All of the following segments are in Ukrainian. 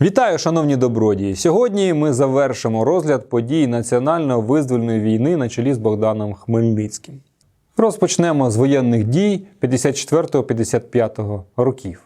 Вітаю, шановні добродії! Сьогодні ми завершимо розгляд подій національно-визвольної війни на чолі з Богданом Хмельницьким. Розпочнемо з воєнних дій 54-55 років.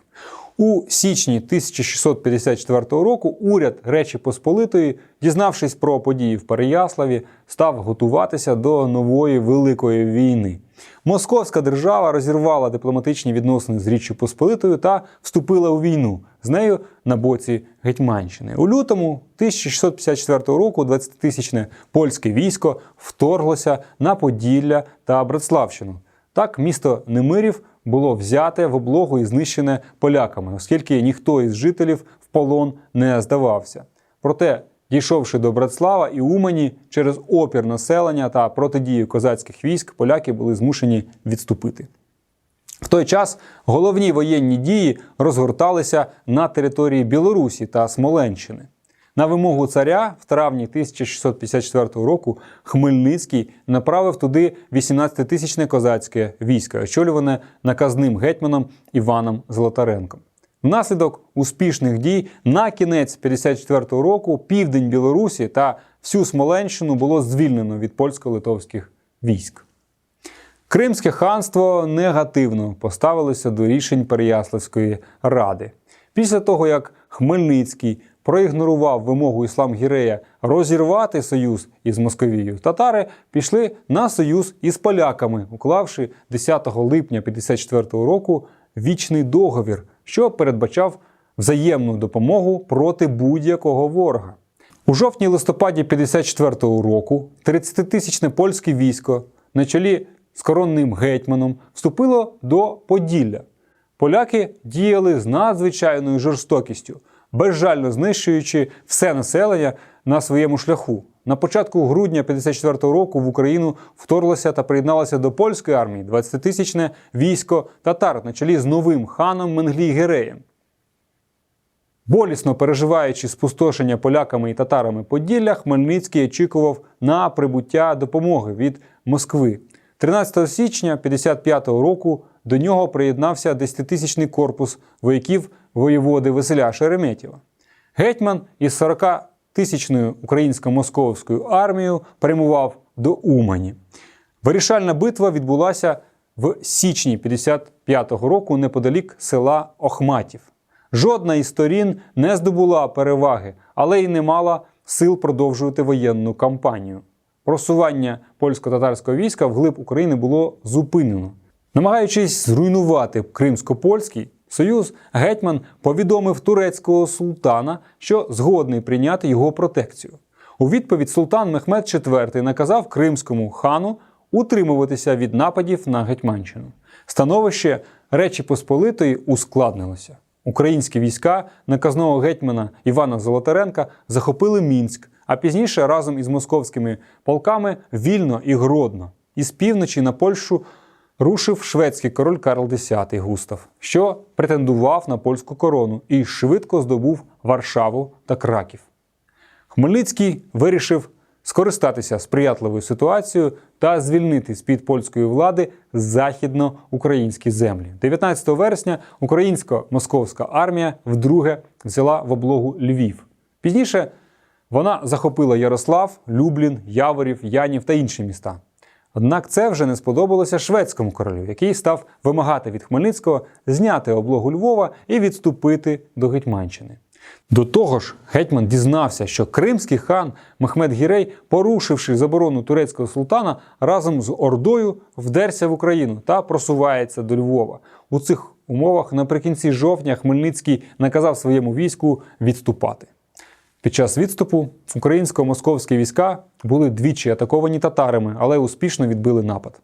У січні 1654 року уряд Речі Посполитої, дізнавшись про події в Переяславі, став готуватися до нової великої війни. Московська держава розірвала дипломатичні відносини з Річчю Посполитою та вступила у війну з нею на боці Гетьманщини. У лютому 1654 року 20-тисячне польське військо вторглося на Поділля та Братславщину. Так, місто Немирів було взяте в облогу і знищене поляками, оскільки ніхто із жителів в полон не здавався. Проте, дійшовши до Братслава і Умані через опір населення та протидію козацьких військ, поляки були змушені відступити. В той час головні воєнні дії розгорталися на території Білорусі та Смоленщини. На вимогу царя в травні 1654 року Хмельницький направив туди 18-тисячне козацьке військо, очолюване наказним гетьманом Іваном Золотаренком. Внаслідок успішних дій на кінець 54 року південь Білорусі та всю Смоленщину було звільнено від польсько-литовських військ. Кримське ханство негативно поставилося до рішень Переяславської ради. Після того, як Хмельницький проігнорував вимогу Іслам Гірея розірвати союз із Московією, татари пішли на союз із поляками, уклавши 10 липня 54 року вічний договір, що передбачав взаємну допомогу проти будь-якого ворога. У жовтні-листопаді 54 року 30-тисячне польське військо на чолі з коронним гетьманом вступило до Поділля. Поляки діяли з надзвичайною жорстокістю, безжально знищуючи все населення на своєму шляху. На початку грудня 54 року в Україну вторглося та приєдналося до польської армії 20-тисячне військо татар на чолі з новим ханом Менглі Гереєм. Болісно переживаючи спустошення поляками і татарами Поділля, Хмельницький очікував на прибуття допомоги від Москви. 13 січня 55 року до нього приєднався 10-тисячний корпус вояків воєводи Василя Шереметєва. Гетьман із 40-тисячною українсько-московською армією прямував до Умані. Вирішальна битва відбулася в січні 55-го року неподалік села Охматів. Жодна із сторін не здобула переваги, але й не мала сил продовжувати воєнну кампанію. Просування польсько-татарського війська вглиб України було зупинено. Намагаючись зруйнувати кримсько-польський союз, гетьман повідомив турецького султана, що згодний прийняти його протекцію. У відповідь султан Мехмед IV наказав кримському хану утримуватися від нападів на Гетьманщину. Становище Речі Посполитої ускладнилося. Українські війська наказного гетьмана Івана Золотаренка захопили Мінськ, а пізніше разом із московськими полками вільно і Гродно. Із півночі на Польщу рушив шведський король Карл X Густав, що претендував на польську корону і швидко здобув Варшаву та Краків. Хмельницький вирішив скористатися сприятливою ситуацією та звільнити з-під польської влади західноукраїнські землі. 19 вересня українсько-московська армія вдруге взяла в облогу Львів. Пізніше вона захопила Ярослав, Люблін, Яворів, Янів та інші міста. Однак це вже не сподобалося шведському королю, який став вимагати від Хмельницького зняти облогу Львова і відступити до Гетьманщини. До того ж, гетьман дізнався, що кримський хан Мехмед Гірей, порушивши заборону турецького султана, разом з Ордою вдерся в Україну та просувається до Львова. У цих умовах наприкінці жовтня Хмельницький наказав своєму війську відступати. Під час відступу українсько-московські війська були двічі атаковані татарами, але успішно відбили напад.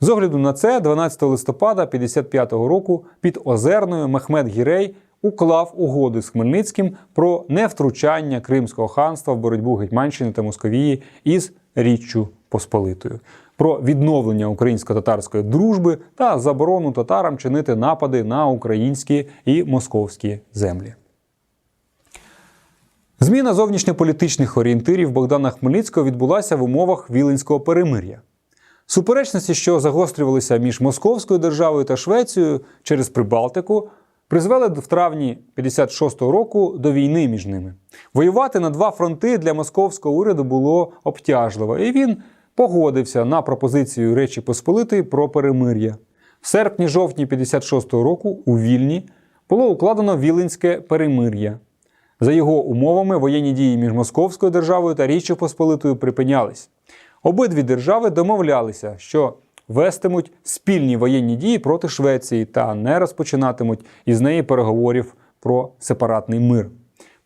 З огляду на це, 12 листопада 55-го року під Озерною Мехмед Гірей уклав угоди з Хмельницьким про невтручання Кримського ханства в боротьбу Гетьманщини та Московії із Річчю Посполитою, про відновлення українсько-татарської дружби та заборону татарам чинити напади на українські і московські землі. Зміна зовнішньополітичних орієнтирів Богдана Хмельницького відбулася в умовах Віленського перемир'я. Суперечності, що загострювалися між Московською державою та Швецією через Прибалтику, призвели в травні 56-го року до війни між ними. Воювати на два фронти для московського уряду було обтяжливо, і він погодився на пропозицію Речі Посполитої про перемир'я. В серпні-жовтні 56-го року у Вільні було укладено Віленське перемир'я. За його умовами воєнні дії між Московською державою та Річчю Посполитою припинялись. Обидві держави домовлялися, що вестимуть спільні воєнні дії проти Швеції та не розпочинатимуть із неї переговорів про сепаратний мир.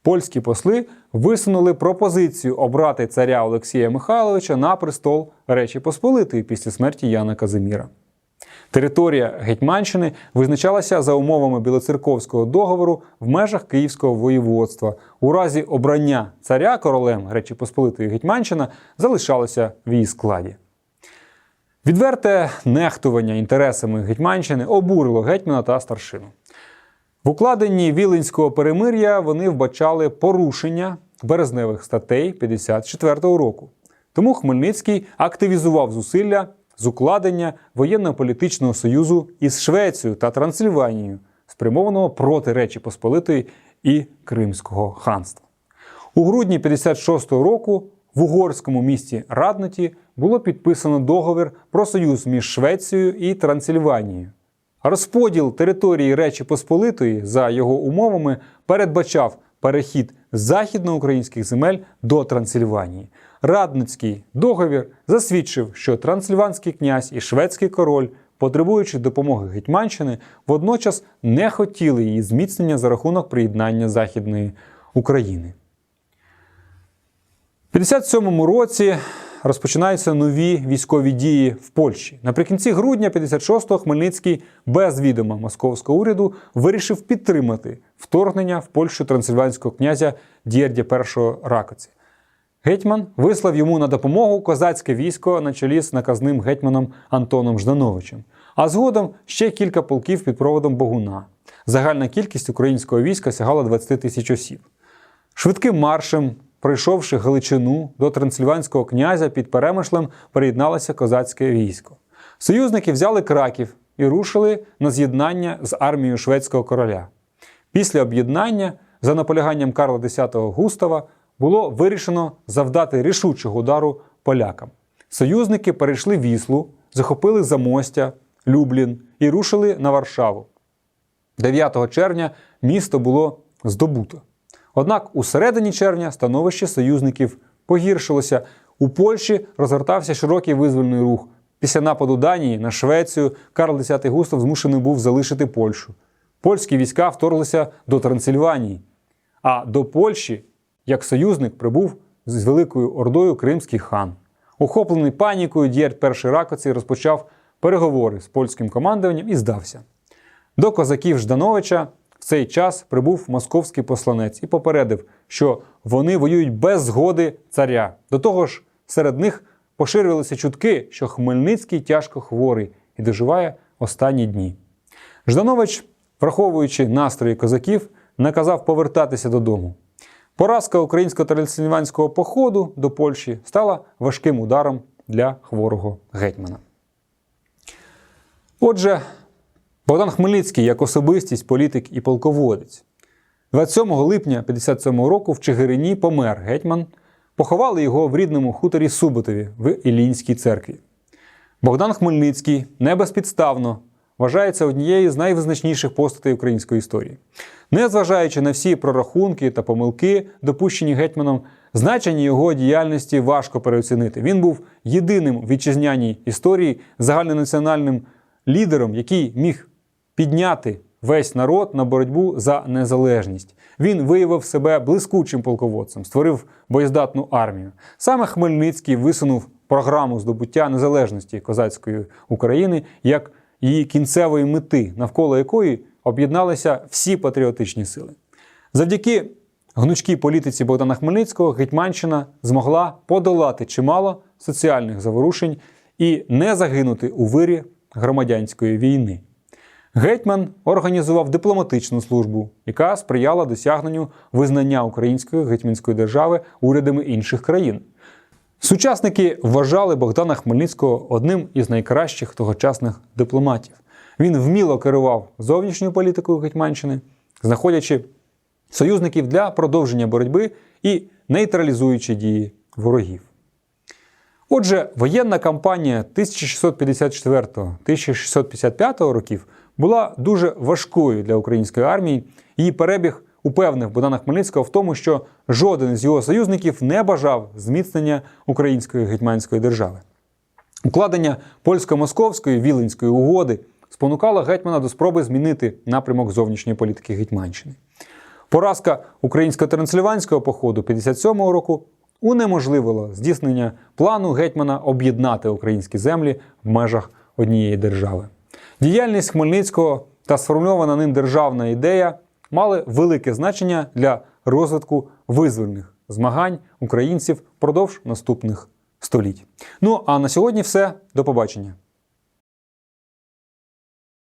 Польські посли висунули пропозицію обрати царя Олексія Михайловича на престол Речі Посполитої після смерті Яна Казиміра. Територія Гетьманщини визначалася за умовами Білоцерковського договору в межах Київського воєводства. У разі обрання царя королем Речі Посполитої Гетьманщина залишалася в її складі. Відверте нехтування інтересами Гетьманщини обурило гетьмана та старшину. В укладенні Віленського перемир'я вони вбачали порушення березневих статей 54-го року. Тому Хмельницький активізував зусилля з укладення воєнно-політичного союзу із Швецією та Трансильванією, спрямованого проти Речі Посполитої і Кримського ханства. У грудні 56-го року в угорському місті Радноті було підписано договір про союз між Швецією і Трансильванією. Розподіл території Речі Посполитої за його умовами передбачав перехід західноукраїнських земель до Трансильванії. Радницький договір засвідчив, що трансильванський князь і шведський король, потребуючи допомоги Гетьманщини, водночас не хотіли її зміцнення за рахунок приєднання Західної України. У 57-му році розпочинаються нові військові дії в Польщі. Наприкінці грудня 56-го Хмельницький без відома московського уряду вирішив підтримати вторгнення в Польщу трансильванського князя Дєрдя І Ракоці. Гетьман вислав йому на допомогу козацьке військо на чолі з наказним гетьманом Антоном Ждановичем, а згодом ще кілька полків під проводом Богуна. Загальна кількість українського війська сягала 20 тисяч осіб. Швидким маршем, пройшовши Галичину до трансильванського князя під Перемишлем, приєдналося козацьке військо. Союзники взяли Краків і рушили на з'єднання з армією шведського короля. Після об'єднання, за наполяганням Карла X Густава, було вирішено завдати рішучого удару полякам. Союзники перейшли Віслу, захопили Замостя, Люблін і рушили на Варшаву. 9 червня місто було здобуто. Однак у середині червня становище союзників погіршилося. У Польщі розгортався широкий визвольний рух. Після нападу Данії на Швецію Карл X Густав змушений був залишити Польщу. Польські війська вторглися до Трансильванії, а до Польщі як союзник прибув з великою ордою кримський хан. Охоплений панікою Дєрдь перший Ракоці розпочав переговори з польським командуванням і здався. До козаків Ждановича цей час прибув московський посланець і попередив, що вони воюють без згоди царя. До того ж, серед них поширювалися чутки, що Хмельницький тяжко хворий і доживає останні дні. Жданович, враховуючи настрої козаків, наказав повертатися додому. Поразка українсько-трансильванського походу до Польщі стала важким ударом для хворого гетьмана. Отже, Богдан Хмельницький як особистість, політик і полководець. 27 липня 57 року в Чигирині помер гетьман. Поховали його в рідному хуторі Суботові в Ілінській церкві. Богдан Хмельницький не безпідставно вважається однією з найвизначніших постатей української історії. Незважаючи на всі прорахунки та помилки, допущені гетьманом, значення його діяльності важко переоцінити. Він був єдиним в вітчизняній історії загальнонаціональним лідером, який міг підняти весь народ на боротьбу за незалежність. Він виявив себе блискучим полководцем, створив боєздатну армію. Саме Хмельницький висунув програму здобуття незалежності козацької України як її кінцевої мети, навколо якої об'єдналися всі патріотичні сили. Завдяки гнучкій політиці Богдана Хмельницького Гетьманщина змогла подолати чимало соціальних заворушень і не загинути у вирі громадянської війни. Гетьман організував дипломатичну службу, яка сприяла досягненню визнання української гетьманської держави урядами інших країн. Сучасники вважали Богдана Хмельницького одним із найкращих тогочасних дипломатів. Він вміло керував зовнішньою політикою Гетьманщини, знаходячи союзників для продовження боротьби і нейтралізуючи дії ворогів. Отже, воєнна кампанія 1654-1655 років була дуже важкою для української армії. Її перебіг упевнив Богдана Хмельницького в тому, що жоден з його союзників не бажав зміцнення української гетьманської держави. Укладення польсько-московської віленської угоди спонукало гетьмана до спроби змінити напрямок зовнішньої політики Гетьманщини. Поразка українсько трансильванського походу 57-го року унеможливила здійснення плану гетьмана об'єднати українські землі в межах однієї держави. Діяльність Хмельницького та сформульована ним державна ідея мали велике значення для розвитку визвольних змагань українців впродовж наступних століть. Ну а на сьогодні все. До побачення.